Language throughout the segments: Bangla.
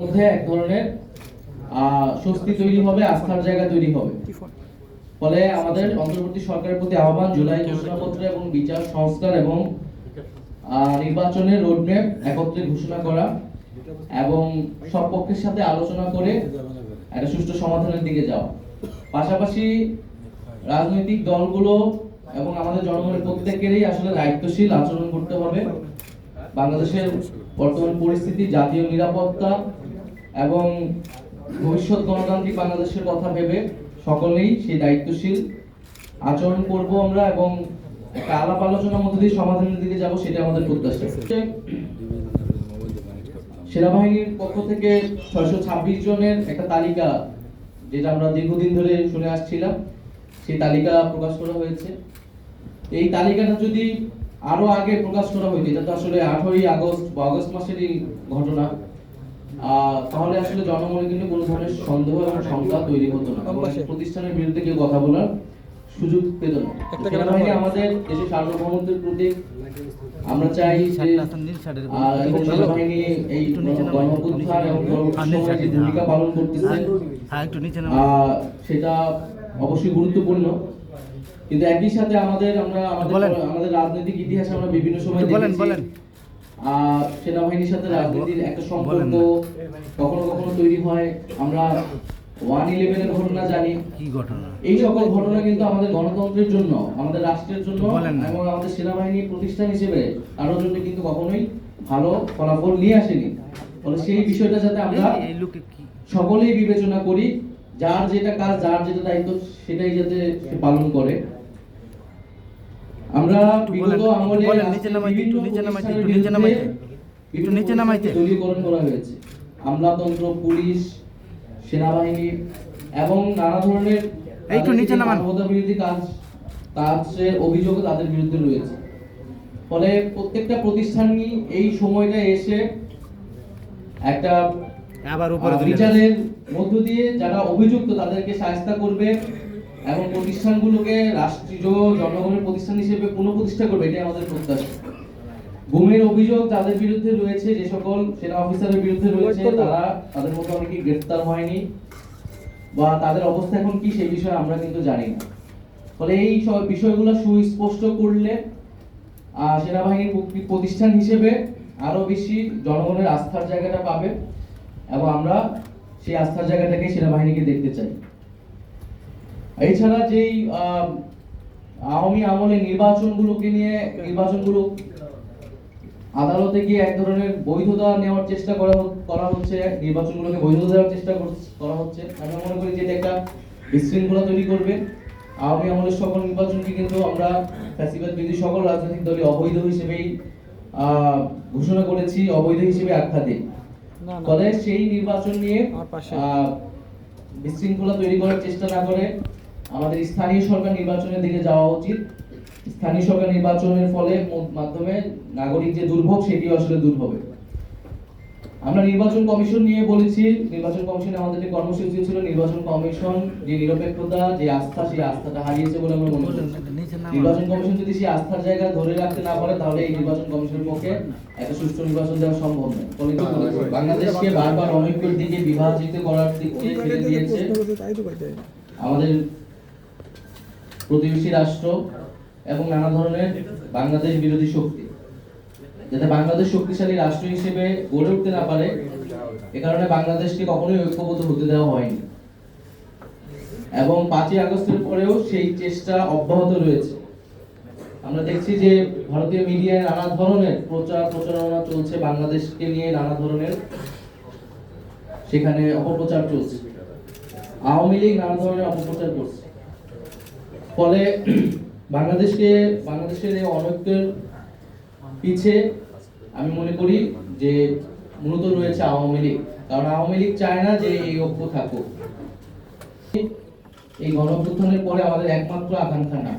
মধ্যে এক ধরনের স্বস্তি তৈরি হবে, আস্থার জায়গা তৈরি হবে। ফলে আমাদের অন্তর্বর্তী সরকারের প্রতি আহ্বান, জুলাই ঘোষণাপত্র এবং বিচার, সংস্কার এবং নির্বাচনের রোডম্যাপ একত্রে ঘোষণা করা এবং সব পক্ষের সাথে আলোচনা করে একটা সুষ্ঠু সমাধানের দিকে যাওয়া। পাশাপাশি রাজনৈতিক দলগুলো এবং আমাদের জনগণের প্রত্যেকেরই আসলে দায়িত্বশীল আচরণ করতে হবে। বাংলাদেশের বর্তমান পরিস্থিতি, জাতীয় নিরাপত্তা এবং ভবিষ্যৎ গণতান্ত্রিক বাংলাদেশের কথা ভেবে সকলেই সেই দায়িত্বশীল আচরণ করব আমরা এবং একটা আলাপ আলোচনার মধ্যে দিয়ে সমাধানের দিকে যাব সেটা আমাদের প্রত্যাশা। সেনাবাহিনীর পক্ষ থেকে ছয়শো ছাব্বিশ জনের একটা তালিকা, যেটা আমরা দীর্ঘদিন ধরে শুনে আসছিলাম, সেই তালিকা প্রকাশ করা হয়েছে। এই তালিকাটা যদি আরও আগে প্রকাশ করা হইতো, এটা তো আসলে আঠারোই আগস্ট বা আগস্ট মাসেরই ঘটনা। তাহলে আসলে জনমনে কিন্তু কোনো ধরনের সন্দেহ এবং শঙ্কা তৈরি হতো না। প্রতিষ্ঠানের বিরুদ্ধে কেউ কথা বলার সুযোগ পেত না। সেনাবাহিনী আমাদের দেশের সার্বভৌমত্বের প্রতীক আমরা চাই সেনাবাহিনী এই এবং ভূমিকা পালন করতেছে। হ্যাঁ একটু নিচে নামো। আহ, সেটা অবশ্যই গুরুত্বপূর্ণ। কিন্তু একই সাথে আমাদের আমরা আমাদের আমাদের রাজনৈতিক ইতিহাসে আমরা বিভিন্ন সময় বলেন, বলেন। সেনাবাহিনীর সাথে রাজনীতির একটা সম্পর্ক কখনো কখনো তৈরি হয়। আমরা ওয়ান ইলেভেনের ঘটনা জানি। কি ঘটনা? এই সকল ঘটনা কিন্তু আমাদের গণতন্ত্রের জন্য আমাদের রাষ্ট্রের জন্য এবং আমাদের সেনাবাহিনী প্রতিষ্ঠান হিসেবে কারোর জন্য কিন্তু কখনোই ভালো ফলাফল নিয়ে আসেনি। ফলে সেই বিষয়টা যাতে আমরা সকলেই বিবেচনা করি যার যেটা কাজ যার যেটা দায়িত্ব সেটাই যাতে সে পালন করে। আমরা বিগত আমলে বলেন, নিচে নামাইতে, একটু নিচে নামাইতে, একটু নিচে নামাইতে। একটু নিচে নামাইতে। দলীয়করণ করা হয়েছে আমলাতন্ত্র পুলিশ সেনাবাহিনী এবং নানা ধরনের একটু নিচে নামান। বিরোধী কাজ কাজের অভিযোগ তাদের বিরুদ্ধে রয়েছে ফলে প্রত্যেকটা প্রতিষ্ঠানই এই সময়টা এসে একটা আবার উপরে বিচারের মধ্য দিয়ে যারা অভিযুক্ত তাদেরকে সাহায্য করবে এবং প্রতিষ্ঠানগুলোকে রাষ্ট্রীয় জনগণের প্রতিষ্ঠান হিসেবে পুনঃপ্রতিষ্ঠা করবে এটাই আমাদের প্রত্যাশা। গুমের অভিযোগ তাদের বিরুদ্ধে রয়েছে যে সকল সেনা অফিসারের বিরুদ্ধে রয়েছে তারা তাদের মধ্যে অনেকেই গ্রেফতার হয়নি বা তাদের অবস্থা এখন কি সেই বিষয়ে আমরা কিন্তু জানি না। ফলে এই সব বিষয়গুলো সুস্পষ্ট করলে সেনাবাহিনীর প্রতিষ্ঠান হিসেবে আরও বেশি জনগণের আস্থার জায়গাটা পাবে এবং আমরা সেই আস্থার জায়গাটাকে সেনাবাহিনীকে দেখতে চাই। এছাড়া যেই আওয়ামী আমলে নির্বাচনগুলোকে নিয়ে নির্বাচনগুলো আদালতে গিয়ে এক ধরনের বৈধতা নেওয়ার চেষ্টা করা করা হচ্ছে নির্বাচনগুলোকে বৈধতা দেওয়ার চেষ্টা করা হচ্ছে। আমি মনে করি যে এটা একটা বিশৃঙ্খলা তৈরি করবে। আওয়ামী আমলের সকল নির্বাচনকে কিন্তু আমরা ফ্যাসিবাদ বিরোধী সকল রাজনৈতিক দলই অবৈধ হিসেবেই আহ, ঘোষণা করেছি অবৈধ হিসেবে আখ্যা দিই। ফলে সেই নির্বাচন নিয়ে আহ, বিশৃঙ্খলা তৈরি করার চেষ্টা না করে আমাদের স্থানীয় সরকার নির্বাচনের দিকে যাওয়া উচিত। স্থানীয় সরকার নির্বাচনের ফলে মাধ্যমে নাগরিক যে দুর্ভোগ, সেটিও আসলে দূর হবে। আমরা নির্বাচন কমিশন নিয়ে বলেছি, নির্বাচন কমিশনে আমাদের যে কর্মসূচি ছিল, নির্বাচন কমিশন যে নিরপেক্ষতা, যে আস্থা, সেই আস্থাটা হারিয়েছে বলে আমরা মনে করি। নির্বাচন কমিশন যদি সেই আস্থার জায়গা ধরে রাখতে না পারে, তাহলে এই নির্বাচন কমিশনের পক্ষে একটা সুষ্ঠু নির্বাচন দেওয়া সম্ভব নয়। বাংলাদেশকে বারবার অনৈক্যের দিকে বিভাজিত করার দিকে ঠেলে দিয়েছে। আমাদের প্রতিবেশী রাষ্ট্র এবং নানা ধরনের বাংলাদেশ বিরোধী শক্তি। যাতে বাংলাদেশ শক্তিশালী রাষ্ট্র হিসেবে গড়ে উঠতে না পারে, এ কারণে বাংলাদেশকে কখনোই ঐক্যবদ্ধ হতে দেওয়া হয়নি। এবং পাঁচই আগস্টের পরেও সেই চেষ্টা অব্যাহত রয়েছে। আমরা দেখছি যে ভারতীয় মিডিয়ায় নানা ধরনের প্রচার প্রচারণা চলছে বাংলাদেশকে নিয়ে, নানা ধরনের সেখানে অপপ্রচার চলছে। আওয়ামী লীগ নানা ধরনের অপপ্রচার করছে। ফলে বাংলাদেশকে, বাংলাদেশের এই অনৈক্যের পিছে আমি মনে করি যে মূলত রয়েছে আওয়ামী লীগ। কারণ আওয়ামী লীগ চায় না যে এই ঐক্য থাকুক। এই গণঅভ্যুত্থানের পরে আমাদের একমাত্র আকাঙ্ক্ষা না।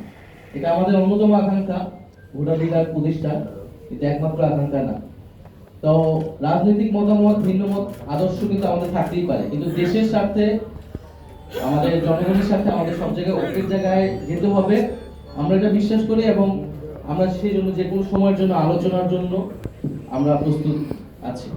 এটা আমাদের অন্যতম আকাঙ্ক্ষা, ভোটাধিকার প্রতিষ্ঠা এটা একমাত্র আকাঙ্ক্ষা না। তো রাজনৈতিক মতামত ভিন্ন মত আদর্শ কিন্তু আমাদের থাকতেই পারে। কিন্তু দেশের স্বার্থে আমাদের জনগণের সাথে আমাদের সব জায়গায় ঐক্যের জায়গায় যেতে হবে। আমরা এটা বিশ্বাস করি এবং আমরা সেই জন্য যে কোনো সময়ের জন্য, আলোচনার জন্য আমরা প্রস্তুত আছি।